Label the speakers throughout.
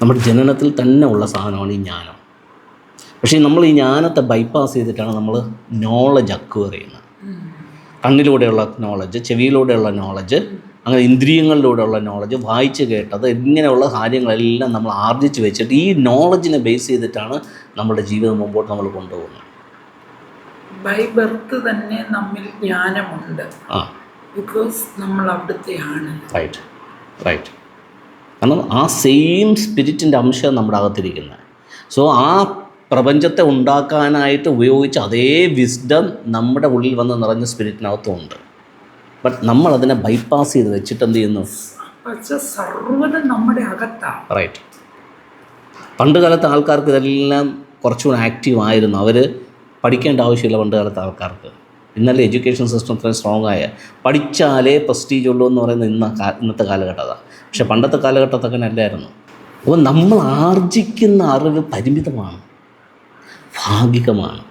Speaker 1: നമ്മുടെ ജനനത്തിൽ തന്നെ ഉള്ള സാധനമാണ് ഈ ജ്ഞാനം. പക്ഷേ നമ്മൾ ഈ ജ്ഞാനത്തെ ബൈപ്പാസ് ചെയ്തിട്ടാണ് നമ്മൾ നോളജ് അക്വയർ ചെയ്യുന്നത്. കണ്ണിലൂടെയുള്ള നോളജ് ചെവിയിലൂടെയുള്ള നോളജ് അങ്ങനെ ഇന്ദ്രിയങ്ങളിലൂടെയുള്ള നോളജ് വായിച്ച് കേട്ടത് ഇങ്ങനെയുള്ള കാര്യങ്ങളെല്ലാം നമ്മൾ ആർജിച്ച് വെച്ചിട്ട് ഈ നോളജിനെ ബേസ് ചെയ്തിട്ടാണ് നമ്മുടെ ജീവിതം മുമ്പോട്ട് നമ്മൾ കൊണ്ടുപോകുന്നത്.
Speaker 2: ബൈ ബർത്ത് തന്നെ നമ്മിൽ ജ്ഞാനമുണ്ട്. ബിക്കോസ് നമ്മൾ അവിടുത്തെയാണ്.
Speaker 1: റൈറ്റ് റൈറ്റ് കാരണം ആ സെയിം സ്പിരിറ്റിന്റെ അംശം നമ്മുടെ അകത്തിരിക്കുന്നത്. സോ ആ പ്രപഞ്ചത്തെ ഉണ്ടാക്കാനായിട്ട് ഉപയോഗിച്ച അതേ വിസ്ഡം നമ്മുടെ ഉള്ളിൽ വന്ന് നിറഞ്ഞ സ്പിരിറ്റിനകത്തും ഉണ്ട് ബട്ട് നമ്മൾ അതിനെ ബൈപ്പാസ് ചെയ്ത് വെച്ചിട്ട് എന്ത് ചെയ്യുന്നു?
Speaker 2: സർവതും നമ്മുടെ അകത്താണ്.
Speaker 1: റൈറ്റ് പണ്ട് കാലത്തെ ആൾക്കാർക്ക് ഇതെല്ലാം കുറച്ചുകൂടി ആക്റ്റീവ് ആയിരുന്നു. അവർ പഠിക്കേണ്ട ആവശ്യമില്ല പണ്ട് കാലത്തെ ആൾക്കാർക്ക്. ഇന്നലെ എഡ്യൂക്കേഷൻ സിസ്റ്റം ഇത്രയും സ്ട്രോങ് ആയ. പഠിച്ചാലേ പ്രസ്റ്റീജ് ഉള്ളൂ എന്ന് പറയുന്നത് ഇന്ന ഇന്നത്തെ കാലഘട്ടതാണ് പക്ഷെ പണ്ടത്തെ കാലഘട്ടത്തൊക്കെ അല്ലായിരുന്നു അപ്പോൾ നമ്മൾ ആർജിക്കുന്ന അറിവ് പരിമിതമാണ് ഭാഗികമാണ്.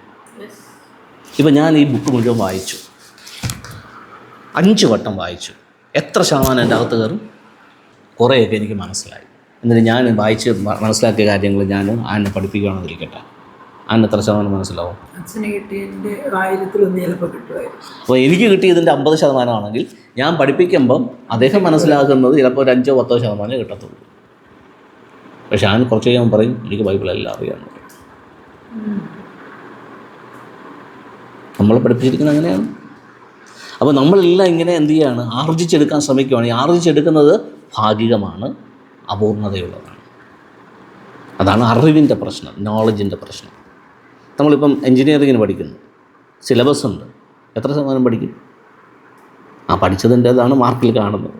Speaker 1: ഇപ്പം ഞാൻ ഈ ബുക്ക് മുഴുവൻ വായിച്ചു. അഞ്ച് വട്ടം വായിച്ചു. എത്ര ശതമാനം എന്റെ അകത്ത് കയറും? കുറേയൊക്കെ എനിക്ക് മനസ്സിലായി. എന്നിട്ട് ഞാൻ വായിച്ച് മനസ്സിലാക്കിയ കാര്യങ്ങൾ ഞാൻ ആനെ പഠിപ്പിക്കുകയാണെന്നിരിക്കട്ടെ എത്ര ശതമാനം മനസ്സിലാവും.
Speaker 2: അച്ഛന് കിട്ടിയതിന്റെ ആയിരത്തിലൊന്ന് ചിലപ്പോൾ കിട്ടുമായിരുന്നു.
Speaker 1: അപ്പോൾ എനിക്ക് കിട്ടിയതിന്റെ അമ്പത് ശതമാനമാണെങ്കിൽ ഞാൻ പഠിപ്പിക്കുമ്പം അദ്ദേഹം മനസ്സിലാക്കുന്നത് ചിലപ്പോൾ ഒരു അഞ്ചോ പത്തോ ശതമാനമേ കിട്ടത്തുള്ളൂ. പക്ഷെ ഞാൻ കുറച്ച് കഴിയുമ്പോൾ പറയും എനിക്ക് ബൈബിളെല്ലാം അറിയാമെന്ന് പറയും നമ്മളെ പഠിപ്പിച്ചിരിക്കുന്നത് അങ്ങനെയാണ്. അപ്പോൾ നമ്മളെല്ലാം ഇങ്ങനെ എന്ത് ചെയ്യുകയാണ് ആർജിച്ചെടുക്കാൻ ശ്രമിക്കുകയാണ് ഈ ആർജിച്ചെടുക്കുന്നത് ഭാഗികമാണ് അപൂർണതയുള്ളതാണ്. അതാണ് അറിവിന്റെ പ്രശ്നം നോളജിന്റെ പ്രശ്നം. നമ്മളിപ്പം എൻജിനീയറിങ്ങിന് പഠിക്കുന്നു. സിലബസ് ഉണ്ട്. എത്ര ശതമാനം പഠിക്കും? ആ പഠിച്ചതിന്റേതാണ് മാർക്കിൽ കാണുന്നത്.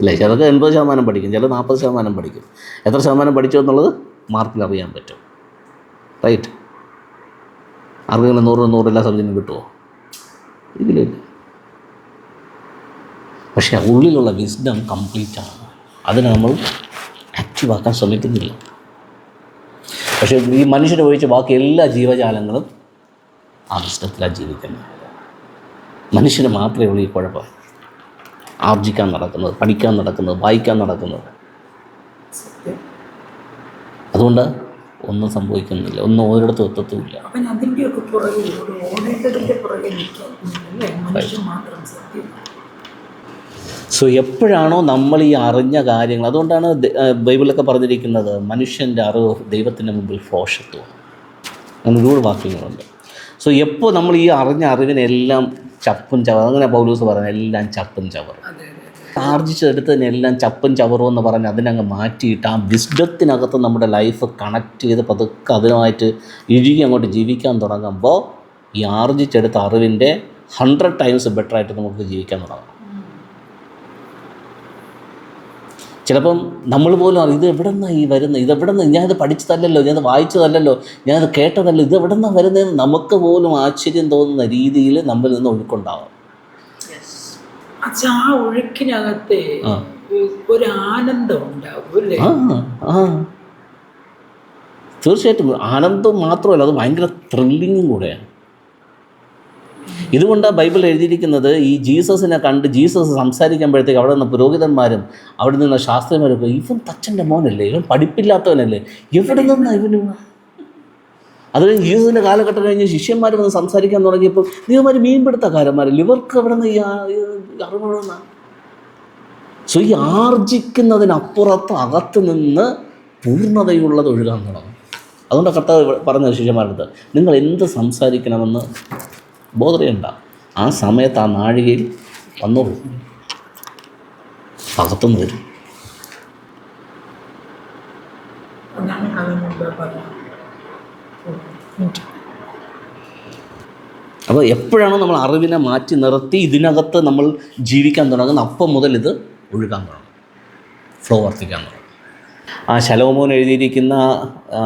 Speaker 1: ഇല്ല? ചിലർക്ക് എൺപത് ശതമാനം പഠിക്കും ചില നാൽപ്പത് ശതമാനം പഠിക്കും. എത്ര ശതമാനം പഠിച്ചു എന്നുള്ളത് മാർക്കിൽ അറിയാൻ പറ്റും. റൈറ്റ് ആർക്കെങ്കിലും നൂറ് നൂറ് എല്ലാ സബ്ജക്റ്റിനും കിട്ടുമോ ഇതിലില്ല പക്ഷേ ഉള്ളിലുള്ള വിസ്ഡം കംപ്ലീറ്റ് ആണ്. അതിനെ നമ്മൾ ആക്റ്റീവാക്കാൻ ശ്രമിക്കുന്നില്ല. പക്ഷേ ഈ മനുഷ്യനെ ഒഴിച്ച് ബാക്കി എല്ലാ ജീവജാലങ്ങളും ആ ജീവിക്കുന്നത്. മനുഷ്യന് മാത്രമേ ഉള്ളൂ ഈ കുഴപ്പം. ആർജിക്കാൻ നടക്കുന്നത് പഠിക്കാൻ നടക്കുന്നത് വായിക്കാൻ നടക്കുന്നത്. അതുകൊണ്ട് ഒന്നും സംഭവിക്കുന്നില്ല. ഒന്നും ഓരോടത്തും എത്തത്തുമില്ല
Speaker 2: മാത്രം സത്യം.
Speaker 1: സോ എപ്പോഴാണോ നമ്മൾ ഈ അറിഞ്ഞ കാര്യങ്ങൾ അതുകൊണ്ടാണ് ബൈബിളൊക്കെ പറഞ്ഞിരിക്കുന്നത് മനുഷ്യന്റെ അറിവ് ദൈവത്തിന്റെ മുമ്പിൽ ഫോഷത്വം. അങ്ങനെ ഒരുപാട് വാക്യങ്ങളുണ്ട്. സോ എപ്പോൾ നമ്മൾ ഈ അറിഞ്ഞ അറിവിനെല്ലാം ചപ്പും ചവർ അങ്ങനെ പൗലൂസ് പറഞ്ഞു എല്ലാം ചപ്പും ചവറും. ആർജിച്ചെടുത്തതിനെല്ലാം ചപ്പും ചവറും എന്ന് പറഞ്ഞ് അതിനങ്ങ് മാറ്റിയിട്ട് ആ വിസ്ഡത്തിനകത്ത് നമ്മുടെ ലൈഫ് കണക്ട് ചെയ്ത് പതുക്കെ അതിനുമായിട്ട് ഇഴുകി അങ്ങോട്ട് ജീവിക്കാൻ തുടങ്ങുമ്പോൾ ഈ ആർജിച്ചെടുത്ത അറിവിന്റെ ഹൺഡ്രഡ് ടൈംസ് ബെറ്ററായിട്ട് നമുക്ക് ജീവിക്കാൻ തുടങ്ങാം. ചിലപ്പം നമ്മൾ പോലും അറിയും ഇത് എവിടെ നിന്നാണ് ഈ വരുന്നത്? ഇത് എവിടെ നിന്ന് ഞാനത് പഠിച്ചതല്ലല്ലോ ഞാനത് വായിച്ചതല്ലല്ലോ ഞാനത് കേട്ടതല്ലോ ഇത് എവിടെ നിന്നാണ് വരുന്നതെന്ന് നമുക്ക് പോലും ആശ്ചര്യം തോന്നുന്ന രീതിയിൽ നമ്മിൽ നിന്ന് ഒഴുക്കുണ്ടാവാം.
Speaker 2: ആ ഒഴുക്കിനകത്തെ ഒരു ആനന്ദം ഉണ്ടാവും
Speaker 1: തീർച്ചയായിട്ടും ആനന്ദം മാത്രമല്ല അത് ഭയങ്കര ത്രില്ലിങ്ങും കൂടെയാണ്. ഇതുകൊണ്ടാണ് ബൈബിൾ എഴുതിയിരിക്കുന്നത് ഈ ജീസസിനെ കണ്ട് ജീസസ് സംസാരിക്കുമ്പോഴത്തേക്ക് അവിടെ നിന്ന് പുരോഹിതന്മാരും അവിടെ നിന്ന് ശാസ്ത്രിമാരൊക്കെ ഇവൻ തച്ചന്റെ മോനല്ലേ? ഇവൻ പഠിപ്പില്ലാത്തവനല്ലേ? എവിടെ നിന്നാണ് ഇവന് അത് കഴിഞ്ഞ് ജീസസിന്റെ കാലഘട്ടം കഴിഞ്ഞ് ശിഷ്യന്മാർ വന്ന് സംസാരിക്കാൻ തുടങ്ങിയപ്പോൾ നീവന്മാർ മീൻപിടുത്തക്കാരന്മാരല്ലേ ഇവർക്ക് അവിടെ നിന്ന് സോ ഈ ആർജിക്കുന്നതിനപ്പുറത്ത് അകത്ത് നിന്ന് പൂർണതയുള്ളത് ഒഴുകാൻ തുടങ്ങും. അതുകൊണ്ട് കർത്താവ് പറഞ്ഞ ശിഷ്യന്മാരുടെ അടുത്ത് നിങ്ങൾ എന്ത് സംസാരിക്കണമെന്ന് ബോധറിയണ്ട. ആ സമയത്ത് ആ നാഴികയിൽ വന്നോളൂ. അകത്തുനിന്ന് വരും. അപ്പോൾ എപ്പോഴാണോ നമ്മൾ അറിവിനെ മാറ്റി നിർത്തി ഇതിനകത്ത് നമ്മൾ ജീവിക്കാൻ തുടങ്ങുന്നത് അപ്പം മുതൽ ഇത് ഒഴുകാൻ തുടങ്ങും. ഫ്ലോ വർദ്ധിക്കാൻ തുടങ്ങും. ആ ശലോമോൻ എഴുതിയിരിക്കുന്ന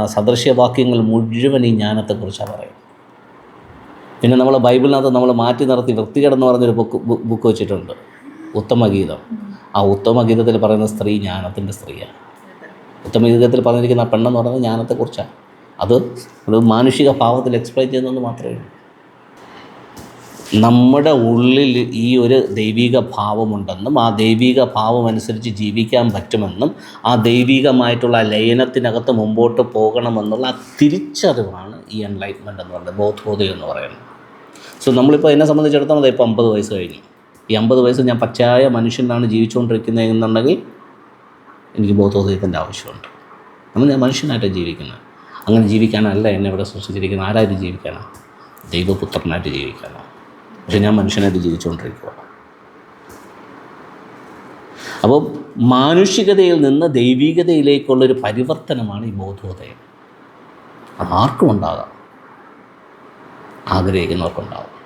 Speaker 1: സദൃശ്യവാക്യങ്ങൾ മുഴുവൻ ഈ ജ്ഞാനത്തെക്കുറിച്ചാണ് പറയുന്നത്. പിന്നെ നമ്മൾ ബൈബിളിനകത്ത് നമ്മൾ മാറ്റി നിർത്തി വൃത്തികേടെന്ന് പറഞ്ഞൊരു ബുക്ക് ബുക്ക് വെച്ചിട്ടുണ്ട്. ഉത്തമഗീതം. ആ ഉത്തമഗീതത്തിൽ പറയുന്ന സ്ത്രീ ജ്ഞാനത്തിന്റെ സ്ത്രീയാണ്. ഉത്തമഗീതത്തിൽ പറഞ്ഞിരിക്കുന്ന പെണ്ണെന്ന് പറയുന്നത് ജ്ഞാനത്തെക്കുറിച്ചാണ്. അത് ഒരു മാനുഷിക ഭാവത്തിൽ എക്സ്പ്ലെയിൻ ചെയ്യുന്നത് മാത്രമേ ഉള്ളൂ. നമ്മുടെ ഉള്ളിൽ ഈ ഒരു ദൈവിക ഭാവമുണ്ടെന്നും ആ ദൈവിക ഭാവം അനുസരിച്ച് ജീവിക്കാൻ പറ്റുമെന്നും ആ ദൈവികമായിട്ടുള്ള ലയനത്തിനകത്ത് മുമ്പോട്ട് പോകണമെന്നുള്ള ആ തിരിച്ചറിവാണ് ഈ എൻലൈറ്റ്മെന്റ് എന്ന് പറയുന്നത് ബോധോദയം എന്ന് പറയുന്നത്. സോ നമ്മളിപ്പോൾ എന്നെ സംബന്ധിച്ചിടത്തോളം ഇപ്പോൾ അമ്പത് വയസ്സ് കഴിഞ്ഞു. ഈ അമ്പത് വയസ്സ് ഞാൻ പച്ചയായ മനുഷ്യനാണ് ജീവിച്ചുകൊണ്ടിരിക്കുന്നത് എന്നുണ്ടെങ്കിൽ എനിക്ക് ബോധോദയത്തിന്റെ ആവശ്യമുണ്ട്. നമ്മൾ ഞാൻ മനുഷ്യനായിട്ട് ജീവിക്കുന്നത്. അങ്ങനെ ജീവിക്കാനല്ല എന്നെ ഇവിടെ സൃഷ്ടിച്ചിരിക്കുന്നത്. ആരായിട്ട് ജീവിക്കാനാണ് ദൈവപുത്രനായിട്ട് ജീവിക്കാനാണ് പക്ഷെ ഞാൻ മനുഷ്യനായിട്ട് ജീവിച്ചുകൊണ്ടിരിക്കുക അപ്പോൾ മാനുഷികതയിൽ നിന്ന് ദൈവികതയിലേക്കുള്ളൊരു പരിവർത്തനമാണ് ഈ ബോധോദയം. അത് ആർക്കും ഉണ്ടാകാം. ആഗ്രഹിക്കുന്നവർക്കുണ്ടാകും